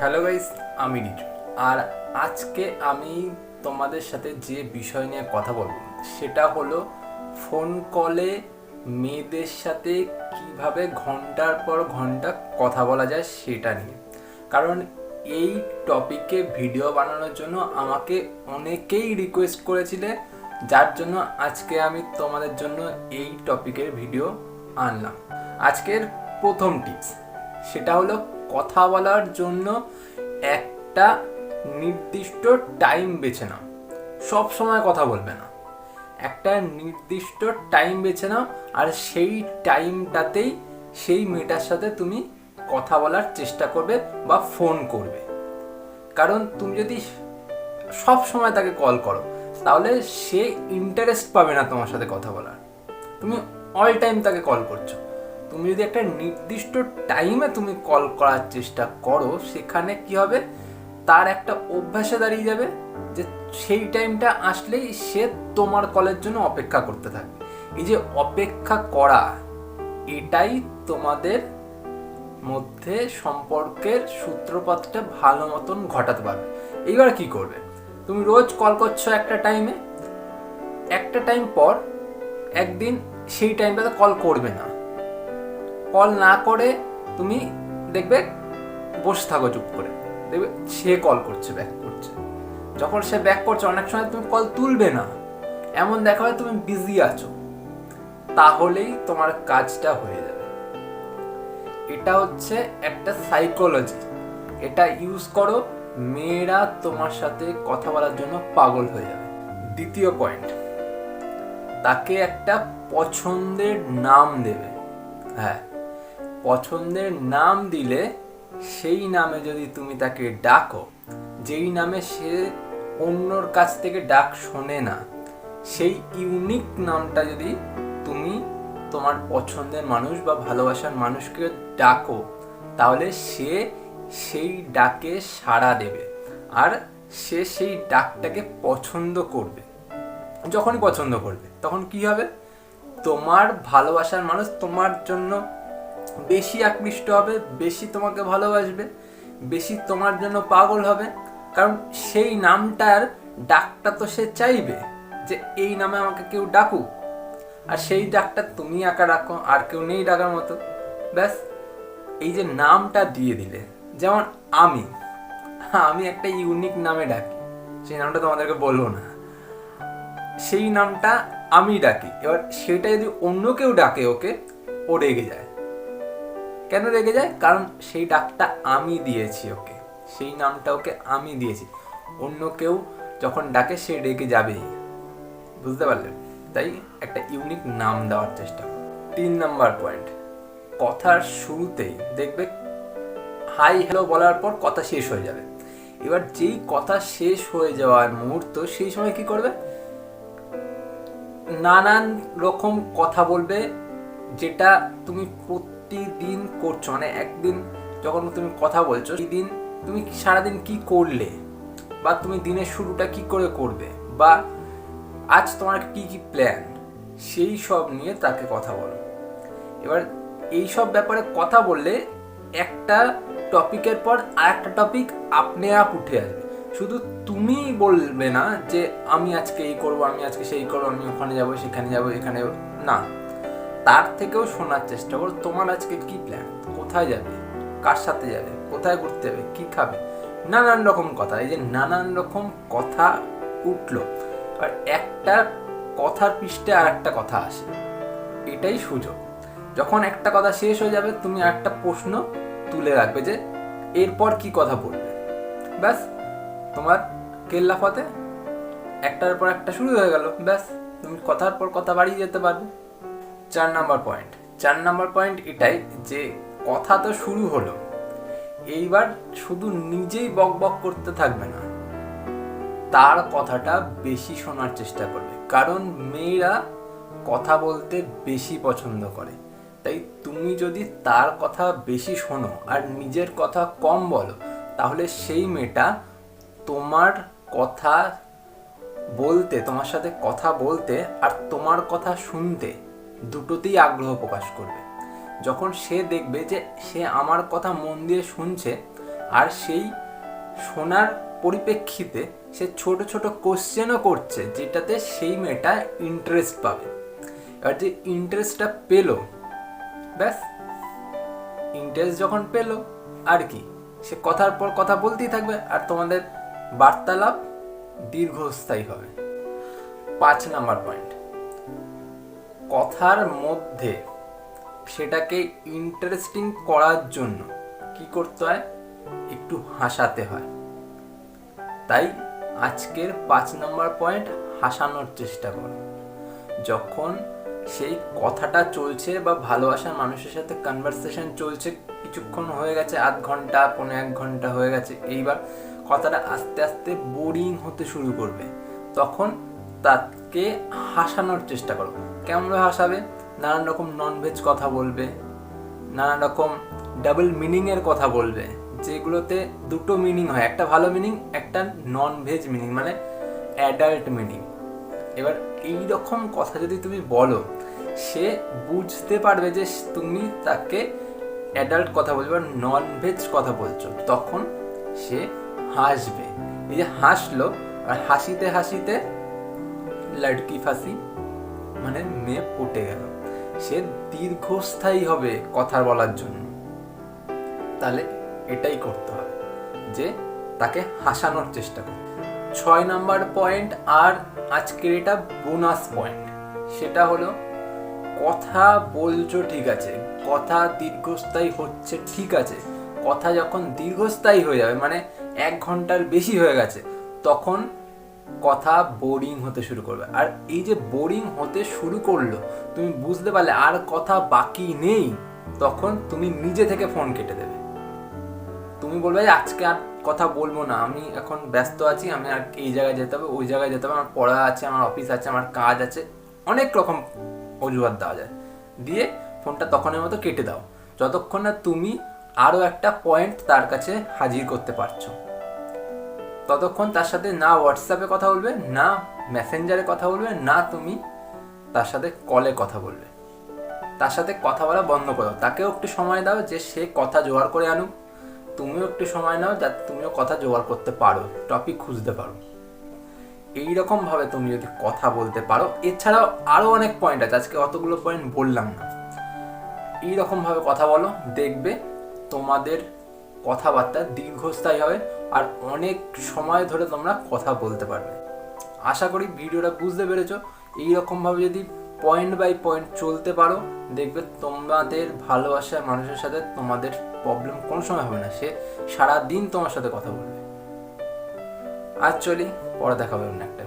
Hello guys আমি রিজু আর আজকে আমি তোমাদের সাথে যে বিষয় নিয়ে কথা বলব, সেটা হলো ফোন কলে মেয়েদের সাথে কীভাবে ঘণ্টার পর ঘণ্টা কথা বলা যায় সেটা নিয়ে। কারণ এই টপিকে ভিডিও বানানোর জন্য আমাকে অনেকেই রিকোয়েস্ট করেছিলে, যার জন্য আজকে আমি তোমাদের জন্য এই টপিকের ভিডিও আনলাম। আজকের প্রথম টিপস সেটা হলো কথা বলার জন্য একটা নির্দিষ্ট টাইম বেছে নাও। সব সময় কথা বলবে না। একটা নির্দিষ্ট টাইম বেছে নাও আর সেই টাইমটাতেই সেই মেয়েটার সাথে তুমি কথা বলার চেষ্টা করবে বা ফোন করবে। কারণ তুমি যদি সব সময় তাকে কল করো, তাহলে সে ইন্টারেস্ট পাবে না তোমার সাথে কথা বলার। তুমি অল টাইম তাকে কল করছ। তুমি যদি একটা নির্দিষ্ট টাইমে তুমি কল করার চেষ্টা করো, সেখানে কি হবে? তার একটা অভ্যাসে দাঁড়িয়ে যাবে যে সেই টাইমটা আসলেই সে তোমার কলের জন্য অপেক্ষা করতে থাকবে। এই যে অপেক্ষা করা, এটাই তোমাদের মধ্যে সম্পর্কের সূত্রপাতটা ভালো মতন ঘটাতে পারবে। এইবার কি করবে? তুমি রোজ কল করছ একটা টাইমে একটা টাইম পর একদিন সেই টাইমটাতে কল করবে না। কল না করে তুমি দেখবে বসে থাকো চুপ করে। দেখবে সে কল করছে ব্যাক করছে। যখন সে ব্যাক করছে, অনেক সময় তুমি কল তুলবে না। এমন দেখা হয় তুমি বিজি আছো। তাহলেই তোমার কাজটা হয়ে যাবে। এটা হচ্ছে একটা সাইকোলজি এটা ইউজ করো, মেয়েরা তোমার সাথে কথা বলার জন্য পাগল হয়ে যাবে। দ্বিতীয় পয়েন্ট তাকে একটা পছন্দের নাম দেবে। হ্যাঁ পছন্দের নাম দিলে সেই নামে যদি তুমি তাকে ডাকো, যেই নামে সে অন্যর কাছ থেকে ডাক শোনে না, সেই ইউনিক নামটা যদি তুমি তোমার পছন্দের মানুষ বা ভালোবাসার মানুষকে ডাকো, তাহলে সে সেই ডাকে সাড়া দেবে আর সে সেই ডাকটাকে পছন্দ করবে। যখনই পছন্দ করবে, তখন কি হবে? তোমার ভালোবাসার মানুষ তোমার জন্য বেশি আকৃষ্ট হবে, বেশি তোমাকে ভালোবাসবে, বেশি তোমার জন্য পাগল হবে। কারণ সেই নামটার ডাকটা তো সে চাইবে যে এই নামে আমাকে কেউ ডাকুক। আর সেই ডাকটা তুমি একা রাখো আর কেউ নেই ডাকার মতো। ব্যাস, এই যে নামটা দিয়ে দিলে, যেমন আমি আমি একটা ইউনিক নামে ডাকি, সেই নামটা তোমাদেরকে বলব না। সেই নামটা আমি ডাকি, এবার সেটা যদি অন্য কেউ ডাকে ওকে, ও রেগে যায়। কেন রেগে যায়? কারণ সেই ডাকটা আমি দিয়েছি ওকে। সেই নামটা ওকে আমি দিয়েছি। অন্য কেউ যখন ডাকে, সে রেগে যাবেই। বুঝতে পারলেন? তাই একটা ইউনিক নাম দেওয়ার চেষ্টা তিন নাম্বার পয়েন্ট কথার শুরুতেই দেখবে হাই হ্যালো বলার পর কথা শেষ হয়ে যাবে। এবার যেই কথা শেষ হয়ে যাওয়ার মুহূর্ত, সেই সময় কি করবে? নানান রকম কথা বলবে, যেটা তুমি প্রতিদিন করছ মানে একদিন যখন তুমি কথা বলছো সেই দিন তুমি সারাদিন কি করলে? বা তুমি দিনের শুরুটা কি করে করবে? বা আজ তোমার কি কি প্ল্যান সেই সব নিয়ে তাকে কথা বলো। এবার এই সব ব্যাপারে কথা বললে একটা টপিকের পর আর একটা টপিক আপনি আপ উঠে আসবে। শুধু তুমি বলবে না যে, আমি আজকে এই করব, আমি আজকে সেই করব, আমি ওখানে যাব, সেখানে যাব, এখানে না। তার থেকেও শোনার চেষ্টা করো, তোমার আজকে কি প্ল্যান কোথায় যাবে? কার সাথে যাবে? কোথায় ঘুরতে যাবে? কি খাবে? নানান রকম কথা। এই যে নানান রকম কথা উঠল। আর একটা কথার পৃষ্ঠে আর একটা কথা আসে। এটাই সুযোগ। যখন একটা কথা শেষ হয়ে যাবে, তুমি একটা প্রশ্ন তুলে রাখবে যে, এরপর কি কথা বলবে? ব্যাস, তোমার কেল্লা ফতে একটার পর একটা শুরু হয়ে গেল। ব্যাস, তুমি কথার পর কথা বাড়িয়ে যেতে পারবে। চার নাম্বার পয়েন্ট চার নাম্বার পয়েন্ট এটাই যে কথা তো শুরু হলো, এইবার শুধু নিজেই বক বক করতে থাকবে না, তার কথাটা বেশি শোনার চেষ্টা করবে। কারণ মেয়েরা কথা বলতে বেশি পছন্দ করে। তাই তুমি যদি তার কথা বেশি শোনো আর নিজের কথা কম বলো, তাহলে সেই মেয়েটা তোমার কথা বলতে, তোমার সাথে কথা বলতে আর তোমার কথা শুনতে দুটোতেই আগ্রহ প্রকাশ করবে। যখন সে দেখবে যে সে আমার কথা মন দিয়ে শুনছে আর সেই শোনার পরিপ্রেক্ষিতে সে ছোট ছোট কোশ্চেনও করছে যেটাতে সেই মেয়েটা ইন্টারেস্ট পাবে। এবার যে ইন্টারেস্টটা পেল, ব্যাস ইন্টারেস্ট যখন পেল, আর কি? সে কথার পর কথা বলতেই থাকবে আর তোমাদের বার্তালাপ দীর্ঘস্থায়ী হবে। পাঁচ নাম্বার পয়েন্ট কথার মধ্যে সেটাকে ইন্টারেস্টিং করার জন্য কি করতে হয়? একটু হাসাতে হয়। তাই আজকের পাঁচ নম্বর পয়েন্ট হাসানোর চেষ্টা করো। যখন সেই কথাটা চলছে বা ভালোবাসার মানুষের সাথে কনভারসেশন চলছে, কিছুক্ষণ হয়ে গেছে, আধ ঘণ্টা পনেরো এক ঘণ্টা হয়ে গেছে, এইবার কথাটা আস্তে আস্তে বোরিং হতে শুরু করবে। তখন তাকে হাসানোর চেষ্টা করো। কেমনভাবে হাসাবে? নানান রকম ননভেজ কথা বলবে, নানান রকম ডাবল মিনিংয়ের কথা বলবে, যেগুলোতে দুটো মিনিং হয়, একটা ভালো মিনিং একটা নন ভেজ মিনিং মানে অ্যাডাল্ট মিনিং এবার এই রকম কথা যদি তুমি বলো, সে বুঝতে পারবে যে তুমি তাকে অ্যাডাল্ট কথা বলছো বা নন ভেজ কথা বলছো, তখন সে হাসবে। এই যে হাসলো, আর হাসিতে হাসিতে লড়কি ফাঁসি মানে মেয়ে পটে গেল। সে দীর্ঘস্থায়ী হবে কথা বলার জন্য। তাহলে এটাই করতে হবে যে তাকে হাসানোর চেষ্টা করো ছয় নাম্বার পয়েন্ট আর আজকের এটা বোনাস পয়েন্ট। সেটা হলো কথা বলছো ঠিক আছে, কথা দীর্ঘস্থায়ী হচ্ছে ঠিক আছে, কথা যখন দীর্ঘস্থায়ী হয়ে যাবে মানে এক ঘণ্টার বেশি হয়ে গেছে, তখন কথা বোরিং হতে শুরু করবে। আর এই যে বোরিং হতে শুরু করল, তুমি বুঝতে পারলে আর কথা বাকি নেই, তখন তুমি নিজে থেকে ফোন কেটে দেবে। তুমি বলবে, "এই আজকে আর কথা বলব না, আমি এখন ব্যস্ত আছি, আমি আর এই জায়গায় যেতে হবে, ওই জায়গায় যেতে হবে, আমার পড়া আছে, আমার অফিস আছে, আমার কাজ আছে। অনেক রকম অজুহাত দেওয়া যায়। দিয়ে ফোনটা তখনের মতো কেটে দাও, যতক্ষণ না তুমি আরও একটা পয়েন্ট তার কাছে হাজির করতে পারছ। ততক্ষণ তার সাথে না হোয়াটসঅ্যাপে কথা বলবে, না মেসেঞ্জারে কথা বলবে, না তুমি তার সাথে কলে কথা বলবে। তার সাথে কথা বলা বন্ধ করো। তাকেও একটু সময় দাও যে সে কথা জোগাড় করে আনুক। তুমিও একটু সময় নাও যাতে তুমিও কথা জোগাড় করতে পারো টপিক খুঁজতে পারো। এইরকম ভাবে তুমি যদি কথা বলতে পারো, এছাড়াও আরও অনেক পয়েন্ট আছে, আজকে অতগুলো পয়েন্ট বললাম না। এইরকম ভাবে কথা বলো, দেখবে তোমাদের কথাবার্তা দীর্ঘস্থায়ী হবে। আর অনেক সময় ধরে তোমরা কথা বলতে পারবে। আশা করি ভিডিওটা বুঝতে পেরেছ। এইরকমভাবে যদি পয়েন্ট বাই পয়েন্ট চলতে পারো, দেখবে তোমাদের ভালোবাসার মানুষের সাথে তোমাদের প্রবলেম কোনো সময় হবে না। সে সারা দিন তোমার সাথে কথা বলবে। আর চলি, পরে দেখাবে অন্য একটা